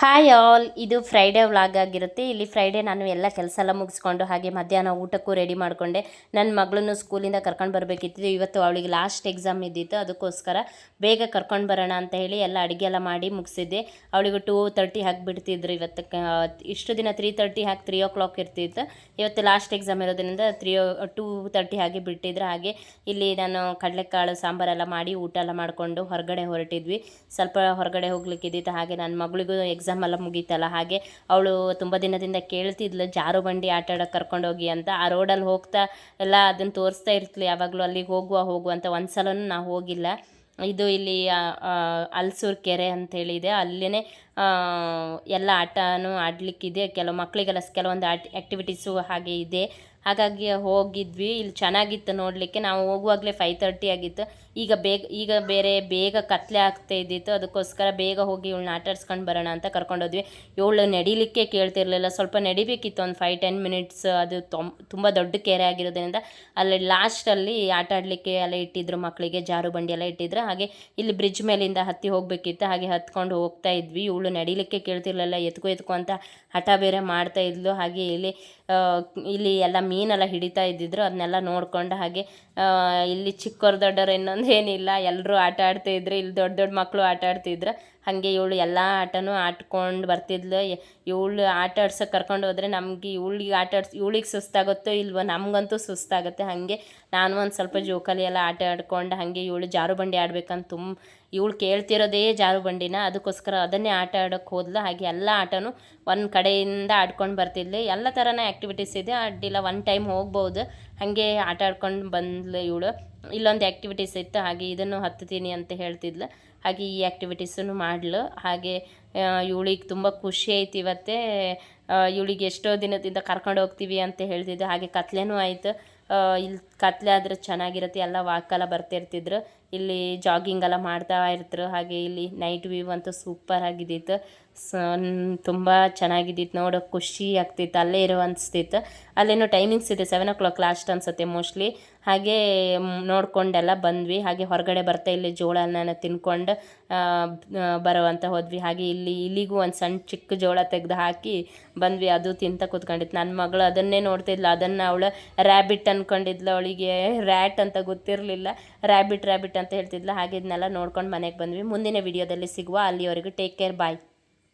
Hi all ಇದು Friday vlog ಆಗಿರುತ್ತೆ. ಇಲ್ಲಿ ಫ್ರೈಡೇ ನಾನು ಎಲ್ಲ ಕೆಲಸ ಎಲ್ಲ ಮುಗಿಸ್ಕೊಂಡು ಹಾಗೆ ಮಧ್ಯಾಹ್ನ ಊಟಕ್ಕೂ ರೆಡಿ ಮಾಡಿಕೊಂಡೆ. ನನ್ನ ಮಗಳನ್ನು ಸ್ಕೂಲಿಂದ ಕರ್ಕೊಂಡು ಬರಬೇಕಿತ್ತು. ಇವತ್ತು ಅವಳಿಗೆ ಲಾಸ್ಟ್ ಎಕ್ಸಾಮ್ ಇದ್ದಿತ್ತು. ಅದಕ್ಕೋಸ್ಕರ ಬೇಗ ಕರ್ಕೊಂಡು ಬರೋಣ ಅಂತ ಹೇಳಿ ಎಲ್ಲ ಅಡುಗೆ ಎಲ್ಲ ಮಾಡಿ ಮುಗಿಸಿದ್ದೆ. ಅವಳಿಗೆ ಟೂ ತರ್ಟಿ ಹಾಕಿ ಬಿಡ್ತಿದ್ರು ಇವತ್ತು. ಇಷ್ಟು ದಿನ ತ್ರೀ ತರ್ಟಿ ಹಾಕಿ ತ್ರೀ ಓ ಕ್ಲಾಕ್ ಇರ್ತಿತ್ತು. ಇವತ್ತು ಲಾಸ್ಟ್ ಎಕ್ಸಾಮ್ ಇರೋದ್ರಿಂದ ತ್ರೀ ಟೂ ತರ್ಟಿ ಹಾಗೆ ಬಿಟ್ಟಿದ್ರು. ಹಾಗೆ ಇಲ್ಲಿ ನಾನು ಕಡಲೆಕಾಳು ಸಾಂಬಾರೆಲ್ಲ ಮಾಡಿ ಊಟ ಎಲ್ಲ ಮಾಡಿಕೊಂಡು ಹೊರಗಡೆ ಹೊರಟಿದ್ವಿ. ಸ್ವಲ್ಪ ಹೊರಗಡೆ ಹೋಗ್ಲಿಕ್ಕಿದ್ದಿತ್ತು. ಹಾಗೆ ನನ್ನ ಮಗಳಿಗೂ ಎಕ್ಸಾಮ್ ಎಲ್ಲ ಮುಗೀತಲ್ಲ ಹಾಗೆ ಅವಳು ತುಂಬ ದಿನದಿಂದ ಕೇಳ್ತಿದ್ಲು, ಜಾರು ಬಂಡಿ ಆಟ ಆಡೋಕೆ ಕರ್ಕೊಂಡೋಗಿ ಅಂತ. ಆ ರೋಡಲ್ಲಿ ಹೋಗ್ತಾ ಎಲ್ಲ ಅದನ್ನು ತೋರಿಸ್ತಾ ಇರ್ತ್ಲಿ, ಯಾವಾಗಲೂ ಅಲ್ಲಿಗೆ ಹೋಗುವ ಹೋಗುವ ಅಂತ. ಒಂದು ಸಲನೂ ನಾವು ಹೋಗಿಲ್ಲ. ಇದು ಇಲ್ಲಿ ಅಲ್ಸೂರು ಕೆರೆ ಅಂತೇಳಿದೆ ಅಲ್ಲೇ ಎಲ್ಲ ಆಟನೂ ಆಡಲಿಕ್ಕಿದೆ. ಕೆಲವು ಮಕ್ಕಳಿಗೆಲ್ಲ ಕೆಲವೊಂದು ಆಟ್ ಆ್ಯಕ್ಟಿವಿಟೀಸು ಹಾಗೆ ಇದೆ. ಹಾಗಾಗಿ ಹೋಗಿದ್ವಿ. ಇಲ್ಲಿ ಚೆನ್ನಾಗಿತ್ತು ನೋಡಲಿಕ್ಕೆ. ನಾವು ಹೋಗುವಾಗಲೇ ಫೈವ್ ತರ್ಟಿ ಆಗಿತ್ತು. ಈಗ ಬೇಗ, ಈಗ ಬೇರೆ ಬೇಗ ಕತ್ಲೆ ಆಗ್ತಾ ಇದ್ದಿತ್ತು. ಅದಕ್ಕೋಸ್ಕರ ಬೇಗ ಹೋಗಿ ಇವಳನ್ನ ಆಟಾಡ್ಸ್ಕೊಂಡು ಬರೋಣ ಅಂತ ಕರ್ಕೊಂಡೋದ್ವಿ ಇವಳು ನಡಿಲಿಕ್ಕೆ ಕೇಳ್ತಿರ್ಲಿಲ್ಲ. ಸ್ವಲ್ಪ ನಡಿಬೇಕಿತ್ತು. ಒಂದು ಫೈವ್ ಟೆನ್ ಮಿನಿಟ್ಸ್ ಅದು ತೊಮ್ ತುಂಬ ದೊಡ್ಡ ಕೆರೆ ಆಗಿರೋದ್ರಿಂದ ಅಲ್ಲಿ ಲಾಸ್ಟಲ್ಲಿ ಆಟ ಆಡಲಿಕ್ಕೆ ಎಲ್ಲ ಇಟ್ಟಿದ್ರು ಮಕ್ಕಳಿಗೆ ಜಾರು ಬಂಡಿ ಎಲ್ಲ ಇಟ್ಟಿದ್ರು. ಹಾಗೆ ಇಲ್ಲಿ ಬ್ರಿಡ್ಜ್ ಮೇಲಿಂದ ಹತ್ತಿ ಹೋಗಬೇಕಿತ್ತು. ಹಾಗೆ ಹತ್ಕೊಂಡು ಹೋಗ್ತಾ ಇದ್ವಿ. ಇವಳು ನಡಿಲಿಕ್ಕೆ ಕೇಳ್ತಿರ್ಲಿಲ್ಲ, ಎತ್ಕೊ ಎತ್ಕೊ ಅಂತ ಹಠ ಬೇರೆ ಮಾಡ್ತಾ ಇದ್ಲು. ಹಾಗೆ ಇಲ್ಲಿ ಇಲ್ಲಿ ಎಲ್ಲ ಮೀನೆಲ್ಲ ಹಿಡಿತಾ ಇದ್ದಿದ್ರು. ಅದನ್ನೆಲ್ಲ ನೋಡ್ಕೊಂಡು ಹಾಗೆ ಇಲ್ಲಿ ಚಿಕ್ಕವ್ರು ದೊಡ್ಡವ್ರು ಇನ್ನೊಂದು ಏನಿಲ್ಲ. ಎಲ್ಲರೂ ಆಟ ಆಡ್ತಾ ಇದ್ರು. ಇಲ್ಲಿ ದೊಡ್ಡ ದೊಡ್ಡ ಮಕ್ಕಳು ಆಟ ಆಡ್ತಿದ್ರು. ಹಾಗೆ ಇವಳು ಎಲ್ಲ ಆಟನೂ ಆಡ್ಕೊಂಡು ಬರ್ತಿದ್ಲು. ಇವಳು ಆಟ ಆಡ್ಸೋಕೆ ಕರ್ಕೊಂಡು ಹೋದರೆ ನಮಗೆ ಇವಳಿಗೆ ಆಟ ಆಡ್ಸ್, ಇವಳಿಗೆ ಸುಸ್ತಾಗುತ್ತೋ ಇಲ್ವೋ ನಮಗಂತೂ ಸುಸ್ತಾಗುತ್ತೆ. ಹಾಗೆ ನಾನು ಒಂದು ಸ್ವಲ್ಪ ಜೋಕಾಲಿ ಎಲ್ಲ ಆಟ ಆಡ್ಕೊಂಡು ಹಾಗೆ ಇವಳು ಜಾರು ಬಂಡಿ ಆಡ್ಬೇಕಂತ ತುಂಬ ಇವಳು ಕೇಳ್ತಿರೋದೇ ಜಾರು ಬಂಡಿನ ಅದಕ್ಕೋಸ್ಕರ ಅದನ್ನೇ ಆಟ ಆಡೋಕ್ಕೆ ಹೋದ್ಲು. ಹಾಗೆ ಎಲ್ಲ ಆಟನೂ ಒಂದು ಕಡೆಯಿಂದ ಆಡ್ಕೊಂಡು ಬರ್ತಿದ್ಲು. ಎಲ್ಲ ಥರನೇ ಆ್ಯಕ್ಟಿವಿಟೀಸ್ ಇದೆ. ಅಡ್ಡಿಲ್ಲ ಒನ್ ಟೈಮ್ ಹೋಗ್ಬೋದು. ಹಾಗೆ ಆಟ ಆಡ್ಕೊಂಡು ಬಂದ್ಲು ಇವಳು. ಇಲ್ಲೊಂದು ಆ್ಯಕ್ಟಿವಿಟೀಸ್ ಇತ್ತು. ಹಾಗೆ ಇದನ್ನು ಹತ್ತುತ್ತೀನಿ ಅಂತ ಹೇಳ್ತಿದ್ಲು. ಹಾಗೆ ಈ ಆ್ಯಕ್ಟಿವಿಟೀಸನ್ನು ಮಾಡಲು. ಹಾಗೆ ಇವಳಿಗೆ ತುಂಬ ಖುಷಿ ಆಯ್ತು ಇವತ್ತೇ. ಇವಳಿಗೆ ಎಷ್ಟೋ ದಿನದಿಂದ ಕರ್ಕೊಂಡು ಹೋಗ್ತೀವಿ ಅಂತ ಹೇಳ್ತಿದ್ದೆ ಹಾಗೆ ಕತ್ಲೇನೂ ಆಯಿತು. ಇಲ್ಲಿ ಕತ್ಲೆ ಆದ್ರೆ ಚೆನ್ನಾಗಿರುತ್ತೆ, ಎಲ್ಲ ವಾಕೆಲ್ಲ ಬರ್ತಿರ್ತಿದ್ರು. ಇಲ್ಲಿ ಜಾಗಿಂಗ್ ಎಲ್ಲ ಮಾಡ್ತಾ ಇರ್ತರು ಹಾಗೆ ಇಲ್ಲಿ ನೈಟ್ ವ್ಯೂ ಅಂತೂ ಸೂಪರ್ ಆಗಿದ್ದಿತ್ತು ಸ ತುಂಬ ಚೆನ್ನಾಗಿದ್ದಿತ್ತು ನೋಡೋಕೆ ಖುಷಿ ಆಗ್ತಿತ್ತು, ಅಲ್ಲೇ ಇರೋ ಅನಿಸ್ತಿತ್ತು. ಅಲ್ಲೇನೋ ಟೈಮಿಂಗ್ಸ್ ಇದೆ ಸೆವೆನ್ ಓ ಕ್ಲಾಕ್ ಲಾಸ್ಟ್ ಅನ್ಸುತ್ತೆ ಮೋಸ್ಟ್ಲಿ ಹಾಗೆ ನೋಡಿಕೊಂಡೆಲ್ಲ ನೋಡ್ಕೊಂಡೆಲ್ಲ ಬಂದ್ವಿ. ಹಾಗೆ ಹೊರಗಡೆ ಬರ್ತಾ ಇಲ್ಲಿ ಜೋಳನ ತಿನ್ಕೊಂಡು ಬರುವಂತ ಹೋದ್ವಿ. ಹಾಗೆ ಇಲ್ಲಿ, ಇಲ್ಲಿಗೂ ಒಂದು ಸಣ್ಣ ಚಿಕ್ಕ ಜೋಳ ತೆಗೆದು ಹಾಕಿ ಬಂದ್ವಿ. ಅದು ತಿಂತ ಕೂತ್ಕೊಂಡಿತ್ತು ನನ್ನ ಮಗಳು ಅದನ್ನೇ ನೋಡ್ತಿದ್ಲು. ಅದನ್ನು ಅವಳು ರ್ಯಾಬಿಟ್ ಅಂದ್ಕೊಂಡಿದ್ಲು ಅವಳಿಗೆ ರ್ಯಾಟ್ ಅಂತ ಗೊತ್ತಿರಲಿಲ್ಲ. ರ್ಯಾಬಿಟ್ ರ್ಯಾಬಿಟ್ ಅಂತ ಹೇಳ್ತಿದ್ಲು. ಹಾಗೆ ಇದನ್ನೆಲ್ಲ ನೋಡ್ಕೊಂಡು ಮನೆಗೆ ಬಂದ್ವಿ. ಮುಂದಿನ ವಿಡಿಯೋದಲ್ಲಿ ಸಿಗುವ. ಅಲ್ಲಿವರೆಗೂ ಟೇಕ್ ಕೇರ್, ಬಾಯ್.